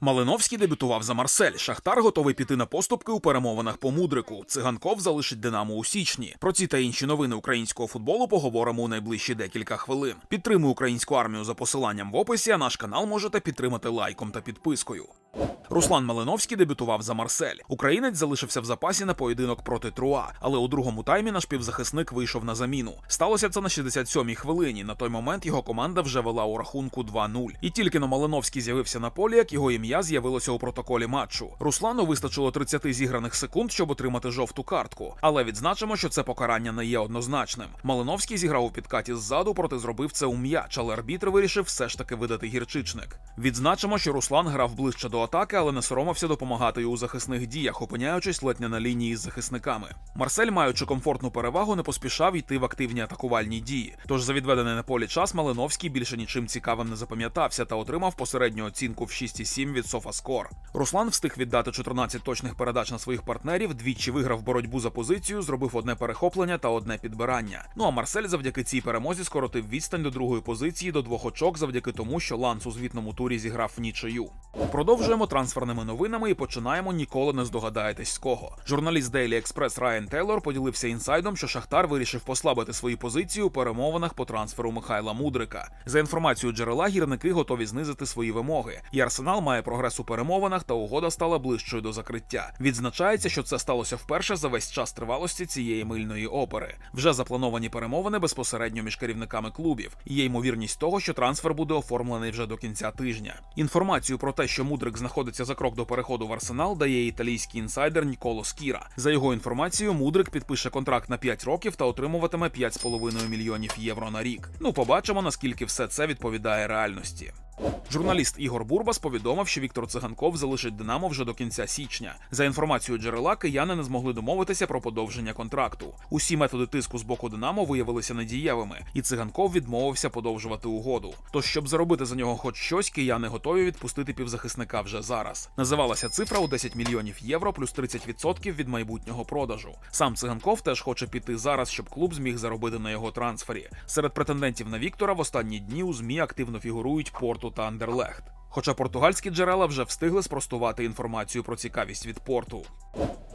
Малиновський дебютував за Марсель. Шахтар готовий піти на поступки у перемовинах по мудрику. Циганков залишить Динамо у січні. Про ці та інші новини українського футболу поговоримо у найближчі декілька хвилин. Підтримуй українську армію за посиланням в описі. А наш канал можете підтримати лайком та підпискою. Руслан Малиновський дебютував за Марсель. Українець залишився в запасі на поєдинок проти Труа, але у другому таймі наш півзахисник вийшов на заміну. Сталося це на 67-й хвилині. На той момент його команда вже вела у рахунку 2-0. І тільки но Малиновський з'явився на полі, як його ім'я з'явилося у протоколі матчу. Руслану вистачило 30 зіграних секунд, щоб отримати жовту картку. Але відзначимо, що це покарання не є однозначним. Малиновський зіграв у підкаті ззаду, проте зробив це у м'яч, але арбітр вирішив все ж таки видати гірчичник. Відзначимо, що Руслан грав ближче до атаки, але не соромився допомагати й у захисних діях, опиняючись ледь не на лінії з захисниками. Марсель, маючи комфортну перевагу, не поспішав йти в активні атакувальні дії. Тож за відведений на полі час Малиновський більше нічим цікавим не запам'ятався та отримав посередню оцінку в 6,7 від Софаскор. Руслан встиг віддати 14 точних передач на своїх партнерів, двічі виграв боротьбу за позицію, зробив одне перехоплення та одне підбирання. Ну а Марсель завдяки цій перемозі скоротив відстань до другої позиції до двох очок завдяки тому, що Ланс у звітному турі зіграв в нічию. Продовжуємо трансферними новинами і починаємо ніколи не здогадаєтесь з кого. Журналіст Daily Express Райан Тейлор поділився інсайдом, що Шахтар вирішив послабити свої позиції у перемовинах по трансферу Михайла Мудрика. За інформацією джерела, гірники готові знизити свої вимоги. І Арсенал має прогрес у перемовинах, та угода стала ближчою до закриття. Відзначається, що це сталося вперше за весь час тривалості цієї мильної опери. Вже заплановані перемовини безпосередньо між керівниками клубів. Є ймовірність того, що трансфер буде оформлений вже до кінця тижня. Інформацію про те, що Мудрик знаходиться за крок до переходу в Арсенал, дає італійський інсайдер Ніколо Скіра. За його інформацією, Мудрик підпише контракт на 5 років та отримуватиме 5,5 мільйонів євро на рік. Ну, побачимо, наскільки все це відповідає реальності. Журналіст Ігор Бурбас повідомив, що Віктор Циганков залишить Динамо вже до кінця січня. За інформацією джерела, кияни не змогли домовитися про подовження контракту. Усі методи тиску з боку Динамо виявилися недієвими, і циганков відмовився подовжувати угоду. Тож, щоб заробити за нього хоч щось, кияни готові відпустити півзахисника вже зараз. Називалася цифра у 10 мільйонів євро плюс 30% від майбутнього продажу. Сам циганков теж хоче піти зараз, щоб клуб зміг заробити на його трансфері. Серед претендентів на Віктора в останні дні у змі активно фігурують Порту та Андерлехт. Хоча португальські джерела вже встигли спростувати інформацію про цікавість від порту.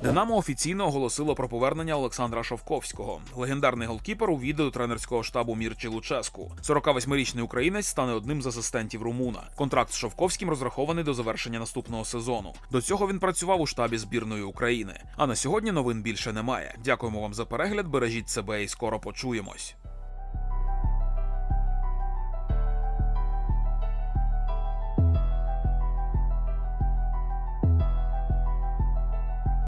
Динамо офіційно оголосило про повернення Олександра Шовковського. Легендарний голкіпер у відео тренерського штабу Мірчі Луческу. 48-річний українець стане одним з асистентів Румуна. Контракт з Шовковським розрахований до завершення наступного сезону. До цього він працював у штабі збірної України. А на сьогодні новин більше немає. Дякуємо вам за перегляд. Бережіть себе і скоро почуємось.